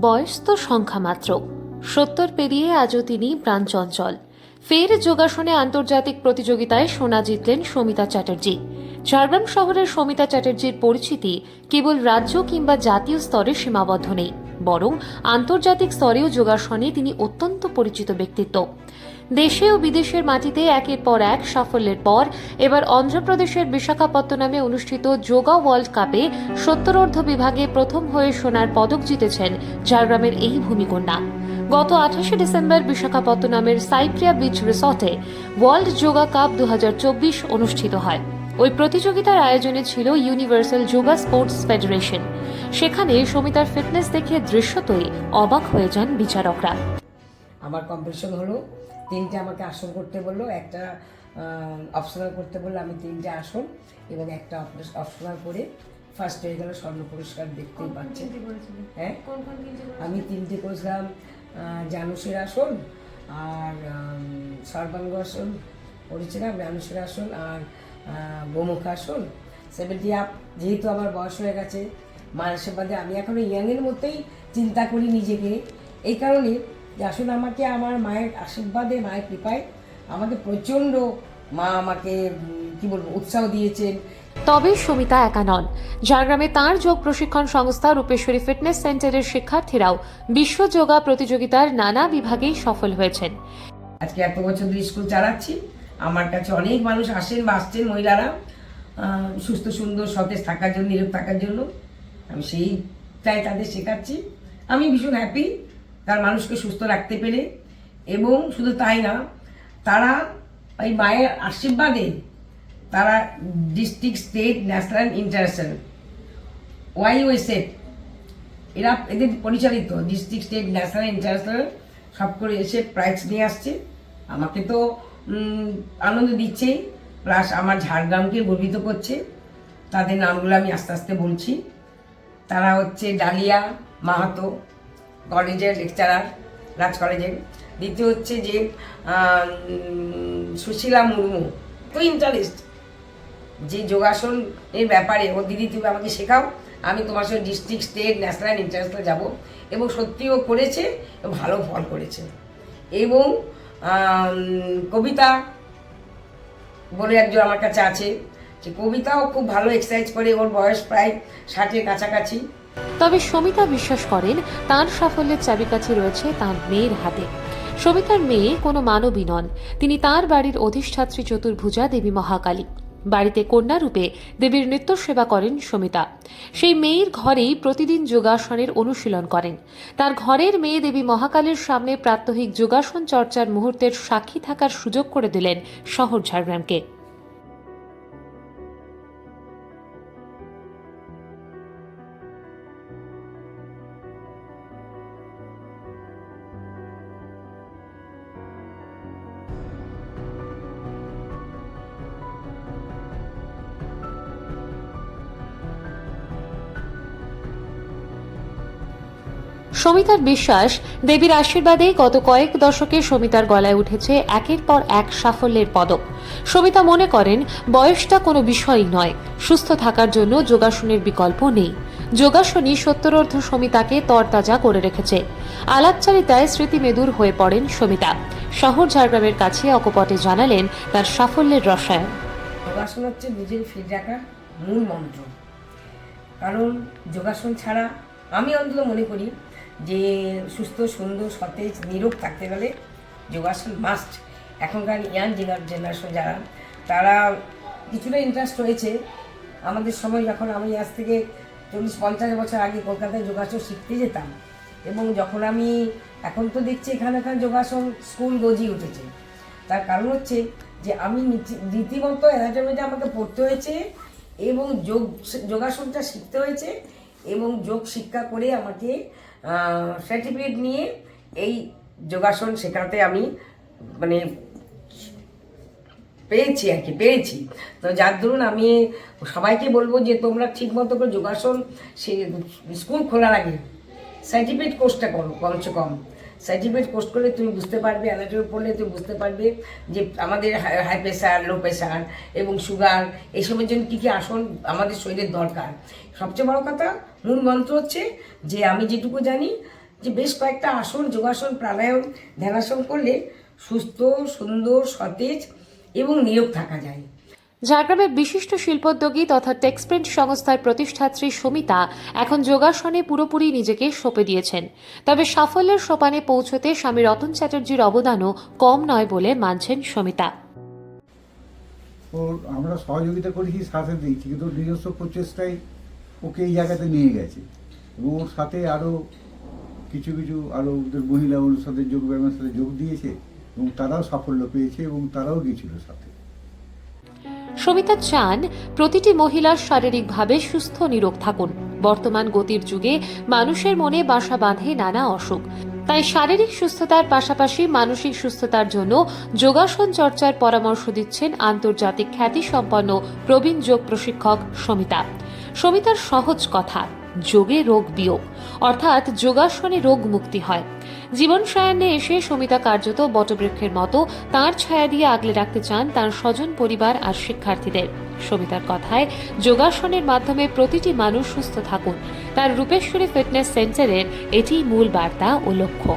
বয়স তো সংখ্যা মাত্র। সত্তর পেরিয়ে আজও তিনি প্রাণচঞ্চল ফের যোগাসনে আন্তর্জাতিক প্রতিযোগিতায় সোনা জিতলেন সমিতা চ্যাটার্জি। ঝাড়গ্রাম শহরের সমিতা চ্যাটার্জির পরিচিতি কেবল রাজ্য কিংবা জাতীয় স্তরে সীমাবদ্ধ নেই, বরং আন্তর্জাতিক স্তরেও যোগাসনে তিনি অত্যন্ত পরিচিত ব্যক্তিত্ব। দেশে ও বিদেশের মাটিতে একের পর এক সাফল্যের পর, এবার অন্ধ্রপ্রদেশের বিশাখাপত্তনমে অনুষ্ঠিত যোগা ওয়ার্ল্ড কাপে সত্তরর্ধ বিভাগে প্রথম হয়ে সোনার পদক জিতেছেন ঝাড়গ্রামের এই ভূমিকন্যা। গত আঠাশে ডিসেম্বর বিশাখাপত্তনমের সাইপ্রিয়া বিচ রিসর্টে ওয়ার্ল্ড যোগা কাপ দু হাজার চব্বিশ অনুষ্ঠিত হয়। ওই প্রতিযোগিতার আয়োজনে ছিল ইউনিভার্সাল যোগা স্পোর্টস ফেডারেশন। সেখানে সমিতার ফিটনেস দেখে দৃশ্যতই অবাক হয়ে যান বিচারকরা। আমার কম্পিটিশন হলো। তিনটে আমাকে আসন করতে বলল একটা অপশনাল করতে বলল আমি তিনটে আসন এবং একটা অপশনাল করে ফার্স্ট হয়ে গেল স্বর্ণ পুরস্কার দেখতেই পাচ্ছেন। হ্যাঁ? আমি তিনটে করেছিলাম আহ, জানুসের আসন আর সর্বাঙ্গ আসন করেছিলাম জানুসের আসন আর গোমুখ আসন। সেভেন্টি আপ যেহেতু আমার বয়স হয়ে গেছে মায়ের বাদে আমি এখনও ইয়াংয়ের মধ্যেই চিন্তা করি নিজেকে। এই কারণে যে আসলে আমাকে আমার মায়ের আশীর্বাদে মায়ের কৃপায় আমাকে প্রচণ্ড মা আমাকে কি বলব উৎসাহ দিয়েছেন। তবে সমিতা একা নন। ঝাড়গ্রামে তাঁর যোগ প্রশিক্ষণ সংস্থা রূপেশ্বরী ফিটনেস সেন্টারের শিক্ষার্থীরাও বিশ্ব যোগা প্রতিযোগিতার নানা বিভাগেই সফল হয়েছেন। আজকে এত বছর ধরে স্কুল চালাচ্ছি। আমার কাছে অনেক মানুষ আসেন বা আসছেন মহিলারা। সুস্থ সুন্দর সতেজ থাকার জন্য নিরোগ থাকার জন্য। আমি সেইটাই তাদের শেখাচ্ছি। আমি ভীষণ হ্যাপি তার মানুষকে সুস্থ রাখতে পেরে এবং শুধু তাই না, তারা ওই মায়ের আশীর্বাদে তারা district, state, national, international, Y YOSF এরা এদের পরিচালিত ডিস্ট্রিক্ট, স্টেট, ন্যাশনাল, ইন্টারন্যাশনাল সব করে এসে প্রাইজ নিয়ে আসছে। আমাকে তো আনন্দ দিচ্ছেই প্লাস আমার ঝাড়গ্রামকে গর্বিত করছে। তাদের নামগুলো আমি আস্তে আস্তে বলছি। তারা হচ্ছে ডালিয়া মাহাতো। কলেজের লেকচারার রাজ কলেজের। দ্বিতীয় হচ্ছে যে সুশীলা মুর্মু। তো ইন্টারেস্ট যে যোগাসন এর ব্যাপারে ও দিদি তুমি আমাকে শেখাও আমি তোমার সঙ্গে ডিস্ট্রিক্ট স্টেট ন্যাশনাল ইন্টারন্যাশনাল যাব। এবং সত্যি ও করেছে ভালো ফল করেছে। এবং কবিতা বলে একজন আমার কাছে আছে যে কবিতাও খুব ভালো এক্সারসাইজ করে ওর বয়স প্রায় ষাটের কাছাকাছি। তবে সমিতা বিশ্বাস করেন, তার সাফল্যের চাবিকাঠি রয়েছে তার মেয়ের হাতে। সমিতার মেয়ে কোনো মানবী নন, তিনি তার বাড়ির অধিষ্ঠাত্রী চতুর্ভুজা দেবী মহাকালী। বাড়িতে কন্যারূপে দেবীর নৃত্য সেবা করেন সমিতা। সেই মেয়ের ঘরেই প্রতিদিন যোগাসনের অনুশীলন করেন। তার ঘরের মেয়ে দেবী মহাকালের সামনে প্রাত্যহিক যোগাসন চর্চার মুহূর্তের সাক্ষী থাকার সুযোগ করে দিলেন শহর ঝাড়গ্রামকে। সমিতার বিশ্বাস, দেবীর আশীর্বাদে গত কয়েক দশকে সমিতার গলায় উঠেছে একের পর এক সাফল্যের পদক। সমিতা মনে করেন, বয়সটা কোনো বিষয়ই নয়, সুস্থ থাকার জন্য যোগাসনের বিকল্প নেই। যোগাসনই সত্তরর্ধ সমিতাকে তরতাজা করে রেখেছে। আলাপচারিতায় স্মৃতিমেদুর হয়ে পড়েন সমিতা। শহর ঝাড়গ্রামের কাছে অকপটে জানালেন তার সাফল্যের রসায়ন। যোগাসন হচ্ছে নিজের ফিট রাখার মূল মন্ত্র। কারণ যোগাসন ছাড়া আমি অন্তত মনে করি যে সুস্থ, সুন্দর, সতেজ, নিরোগ থাকতে গেলে যোগাসন মাস্ট এখনকার ইয়াং জেনারেশন যারা, তারা কিছুটা ইন্টারেস্ট রয়েছে। আমাদের সময় যখন আমি আজ থেকে চল্লিশ, পঞ্চাশ বছর আগে কলকাতায় যোগাসন শিখতে যেতাম এবং যখন আমি এখন তো দেখছি এখানে এখানে যোগাসন স্কুল গজিয়ে উঠেছে। তার কারণ হচ্ছে যে আমি রীতিমতো অ্যানাটমিটা আমাকে পড়তে হয়েছে এবং যোগ যোগাসনটা শিখতে হয়েছে এবং যোগ শিক্ষা করে আমাকে সার্টিফিকেট নিয়ে এই যোগাসন শেখাতে আমি মানে পেয়েছি আর কি পেয়েছি তো যার ধরুন আমি সবাইকে বলব যে তোমরা ঠিকমতো করে যোগাসন সে, স্কুল খোলার আগে সার্টিফিকেট কোর্সটা করো, কমসে কম। সার্টিফিকেট কোর্স করলে তুমি বুঝতে পারবে অ্যানাটমি পড়লে তুমি বুঝতে পারবে যে আমাদের হাই প্রেশার লো প্রেশার এবং সুগার এইসবের জন্য কী কী আসন আমাদের শরীরের দরকার। সবচেয়ে বড় কথা, মূল মন্ত্র হচ্ছে যে আমি যেটুকু জানি যে বেশ কয়েকটা আসন, যোগাসন, প্রাণায়াম, ধ্যানাসন করলে সুস্থ, সুন্দর, সতেজ এবং নিয়োগ থাকা যায়। ঝাড়গ্রামের বিশিষ্ট শিল্পোদ্যোগী তথা টেক্সপ্রিন্ট সংস্থার প্রতিষ্ঠাত্রী সমিতা এখন যোগাসনে পুরোপুরি নিজেকে সঁপে দিয়েছেন। তবে সাফল্যের সোপানে পৌঁছতে স্বামী রতন চ্যাটার্জির অবদানও কম নয় বলে মানছেন সমিতা। ওর আমরা সহযোগিতা করেছি, সাথে দিয়েছি, কিন্তু নিজস্ব প্রচেষ্টায় ওকে এই জায়গাতে নিয়ে গেছে। এবং ওর সাথে আরও কিছু কিছু আরও ওদের মহিলা ওর সাথে যোগ ব্যায়ামের সাথে যোগ দিয়েছে এবং তারাও সাফল্য পেয়েছে এবং তারাও গিয়েছিল সাথে। সমিতা চান প্রতিটি মহিলার শারীরিকভাবে সুস্থ নিরোগ থাকুন। বর্তমান গতির যুগে মানুষের মনে বাসা বাঁধে নানা অসুখ। তাই শারীরিক সুস্থতার পাশাপাশি মানসিক সুস্থতার জন্য যোগাসন চর্চার পরামর্শ দিচ্ছেন আন্তর্জাতিক খ্যাতিসম্পন্ন প্রবীণ যোগ প্রশিক্ষক সমিতা। সমিতার সহজ কথা যোগে রোগ বিয়োগ, অর্থাৎ যোগাসনে রোগ মুক্তি হয়। জীবন সায়ান্নে এসে সমিতা কার্যত বটবৃক্ষের মতো তার ছায়া দিয়ে আগলে রাখতে চান তার স্বজন, পরিবার আর শিক্ষার্থীদের। সমিতার কথায় যোগাসনের মাধ্যমে প্রতিটি মানুষ সুস্থ থাকুন। তার রূপেশ্বরী ফিটনেস সেন্টারের এটি মূল বার্তা ও লক্ষ্য।